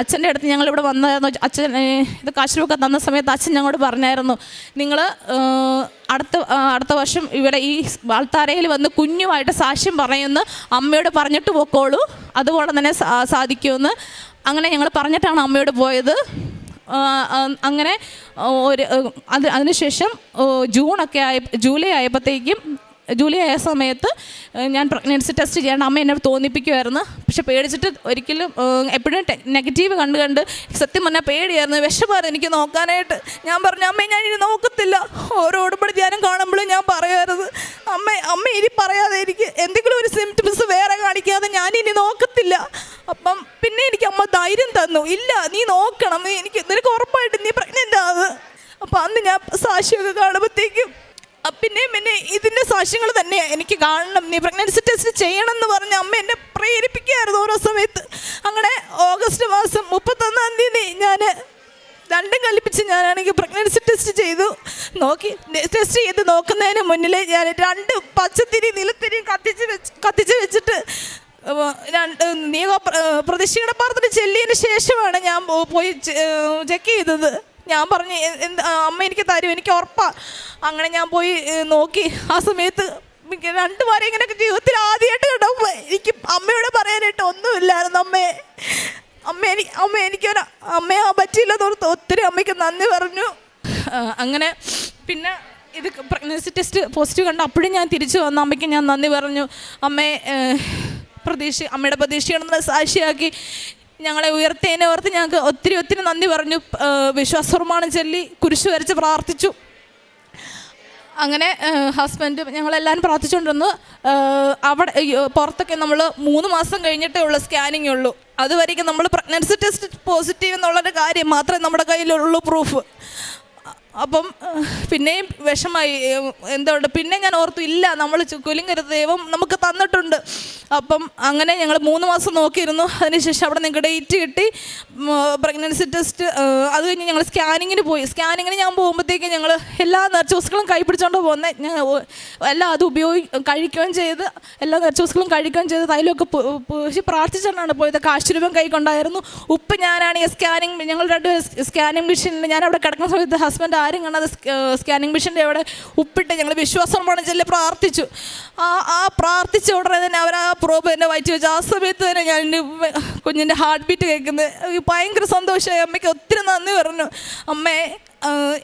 അച്ഛന്റെ അടുത്ത് ഞങ്ങൾ ഇവിടെ വന്നായിരുന്നു അച്ഛൻ ഇത് കാശുരൂപൊക്കെ തന്ന സമയത്ത് അച്ഛൻ ഞങ്ങളോട് പറഞ്ഞായിരുന്നു നിങ്ങൾ അടുത്ത അടുത്ത വർഷം ഇവിടെ ഈ വാൾത്താരയിൽ വന്ന് കുഞ്ഞുമായിട്ട് സാക്ഷ്യം പറയുമെന്ന് അമ്മയോട് പറഞ്ഞിട്ട് പൊക്കോളൂ. അതുപോലെ തന്നെ സാധിക്കുമെന്ന്. അങ്ങനെ ഞങ്ങൾ പറഞ്ഞിട്ടാണ് അമ്മയോട് പോയത്. അങ്ങനെ ഒരു അത് അതിനുശേഷം ജൂണൊക്കെ ആയ ജൂലൈ ആയപ്പോഴത്തേക്കും ജൂലൈ ആയ സമയത്ത് ഞാൻ പ്രഗ്നൻസി ടെസ്റ്റ് ചെയ്യാണ്ട് അമ്മ എന്നെ തോന്നിപ്പിക്കുമായിരുന്നു പക്ഷെ പേടിച്ചിട്ട് ഒരിക്കലും എപ്പോഴും നെഗറ്റീവ് കണ്ട് കണ്ട് സത്യം പറഞ്ഞാൽ പേടിയായിരുന്നു. വിഷമായിരുന്നു എനിക്ക് നോക്കാനായിട്ട്. ഞാൻ പറഞ്ഞു അമ്മ ഞാൻ ഇനി നോക്കത്തില്ല. ഓരോ ഉടമ്പടി ധ്യാനം കാണുമ്പോഴും ഞാൻ പറയുമായിരുന്നു അമ്മ അമ്മ ഇനി പറയാതെ എനിക്ക് എന്തെങ്കിലും ഒരു സിംറ്റംസ് വേറെ കാണിക്കാതെ ഞാൻ ഇനി നോക്കത്തില്ല. അപ്പം പിന്നെ എനിക്ക് അമ്മ ധൈര്യം തന്നു. ഇല്ല നീ നോക്കണം. എനിക്ക് നിനക്ക് ഉറപ്പായിട്ട് നീ പ്രഗ്നന്റ് ആകുന്നത് അപ്പം അന്ന് ഞാൻ സാക്ഷിയൊക്കെ കാണുമ്പോഴത്തേക്കും പിന്നെയും പിന്നെ ഇതിന്റെ സാക്ഷ്യങ്ങൾ തന്നെ എനിക്ക് കാണണം. നീ പ്രഗ്നൻസി ടെസ്റ്റ് ചെയ്യണം എന്ന് പറഞ്ഞ് അമ്മ എന്നെ പ്രേരിപ്പിക്കുകയായിരുന്നു ഓരോ സമയത്ത്. അങ്ങനെ ഓഗസ്റ്റ് മാസം മുപ്പത്തൊന്നാം തീയതി ഞാൻ രണ്ടും കൽപ്പിച്ച് ഞാനാണെങ്കിൽ പ്രഗ്നൻസി ടെസ്റ്റ് ചെയ്തു. നോക്കി ടെസ്റ്റ് ചെയ്ത് നോക്കുന്നതിന് മുന്നിൽ ഞാൻ രണ്ട് പച്ചത്തിരി നിലത്തിരി കത്തിച്ച് വെച്ച് കത്തിച്ച് വെച്ചിട്ട് നിയമ പ്രതിഷ്ഠയുടെ പാത്രത്തിൽ ചെല്ലിയതിന് ശേഷമാണ് ഞാൻ പോയി ചെക്ക് ചെയ്തത്. ഞാൻ പറഞ്ഞു അമ്മ എനിക്ക് തരും എനിക്ക് ഉറപ്പാ. അങ്ങനെ ഞാൻ പോയി നോക്കി. ആ സമയത്ത് രണ്ടു പേരെ ഇങ്ങനെയൊക്കെ ജീവിതത്തിൽ ആദ്യമായിട്ട് കണ്ടപ്പോൾ എനിക്ക് അമ്മയോട് പറയാനായിട്ട് ഒന്നുമില്ലായിരുന്നു അമ്മയെ അമ്മ എനിക്ക് അമ്മ എനിക്കൊരു അമ്മയെ ആ പറ്റിയില്ല തോർത്ത് ഒത്തിരി അമ്മയ്ക്ക് നന്ദി പറഞ്ഞു. അങ്ങനെ പിന്നെ ഇത് പ്രഗ്നൻസി ടെസ്റ്റ് പോസിറ്റീവ് കണ്ട അപ്പോഴും ഞാൻ തിരിച്ചു വന്നു. അമ്മയ്ക്ക് ഞാൻ നന്ദി പറഞ്ഞു. അമ്മയെ പ്രതീക്ഷ അമ്മയുടെ പ്രതീക്ഷയാണെന്ന് സാക്ഷിയാക്കി. ഞങ്ങളെ ഉയർത്തേനെ ഓർത്ത് ഞങ്ങൾക്ക് ഒത്തിരി ഒത്തിരി നന്ദി പറഞ്ഞു. വിശ്വാസപ്രമാണം ചൊല്ലി കുരിശു വരച്ച് പ്രാർത്ഥിച്ചു. അങ്ങനെ ഹസ്ബൻഡ് ഞങ്ങളെല്ലാവരും പ്രാർത്ഥിച്ചുകൊണ്ടിരുന്നു. അവിടെ പുറത്തൊക്കെ നമ്മൾ മൂന്ന് മാസം കഴിഞ്ഞിട്ടേ ഉള്ളൂ സ്കാനിങ് ഉള്ളൂ. അതുവരേക്കും നമ്മൾ പ്രഗ്നൻസി ടെസ്റ്റ് പോസിറ്റീവ് എന്നുള്ളൊരു കാര്യം മാത്രമേ നമ്മുടെ കയ്യിലുള്ളൂ പ്രൂഫ് അപ്പം പിന്നെയും വിഷമായി. എന്തുകൊണ്ട്? പിന്നെ ഞാൻ ഓർത്തു ഇല്ല നമ്മൾ കുലുങ്ങരുത് ദൈവം നമുക്ക് തന്നിട്ടുണ്ട്. അപ്പം അങ്ങനെ ഞങ്ങൾ മൂന്ന് മാസം നോക്കിയിരുന്നു. അതിനുശേഷം അവിടെ നിങ്ങൾക്ക് ഡേറ്റ് കിട്ടി. പ്രഗ്നൻസി ടെസ്റ്റ് അത് കഴിഞ്ഞ് ഞങ്ങൾ സ്കാനിങ്ങിന് പോയി. സ്കാനിങ്ങിന് ഞാൻ പോകുമ്പോഴത്തേക്ക് ഞങ്ങൾ എല്ലാ നെർച്ചോസുകളും കൈ പിടിച്ചോണ്ട് പോകുന്നത് ഞാൻ എല്ലാം അത് ഉപയോഗി കഴിക്കുകയും ചെയ്ത് എല്ലാ നെർച്ചോസുകളും കഴിക്കുകയും ചെയ്ത് തൈലമൊക്കെ പു- പൂശി പ്രാർത്ഥിച്ചുകൊണ്ടാണ് പോയത്. കാശ് രൂപം കൈ കൊണ്ടായിരുന്നു. ഉപ്പ് ഞാനാണ് ഈ സ്കാനിങ് ഞങ്ങൾ രണ്ട് സ്കാനിങ് മെഷീനിൽ ഞാൻ അവിടെ കിടക്കുന്ന സമയത്ത് ഹസ്ബൻഡ് ആരും കാണാതെ സ്കാനിങ് മെഷീന്റെ അവിടെ ഉപ്പിട്ട് ഞങ്ങൾ വിശ്വാസം ചെല്ലി പ്രാർത്ഥിച്ചു. ആ ആ പ്രാർത്ഥിച്ച ഉടനെ തന്നെ അവർ ആ പ്രോബ് എന്നെ വായിച്ചു വെച്ചു ആ സമയത്ത് തന്നെ ഞാൻ എന്റെ കുഞ്ഞിന്റെ ഹാർട്ട് ബീറ്റ് കേൾക്കുന്നത് ഭയങ്കര സന്തോഷമായി. അമ്മയ്ക്ക് ഒത്തിരി നന്ദി പറഞ്ഞു. അമ്മേ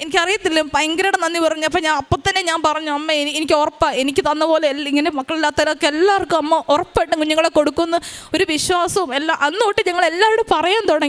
എനിക്കറിയത്തില്ല ഭയങ്കരമായിട്ട് നന്ദി പറഞ്ഞു. അപ്പം ഞാൻ അപ്പം തന്നെ ഞാൻ പറഞ്ഞു അമ്മ എനിക്ക് ഉറപ്പാണ് എനിക്ക് തന്ന പോലെ ഇങ്ങനെ മക്കളില്ലാത്തവരൊക്കെ എല്ലാവർക്കും അമ്മ ഉറപ്പായിട്ടും കുഞ്ഞുങ്ങളെ കൊടുക്കുന്ന ഒരു വിശ്വാസവും എല്ലാം അന്ന് ഞങ്ങൾ എല്ലാവരോടും പറയാൻ തുടങ്ങി.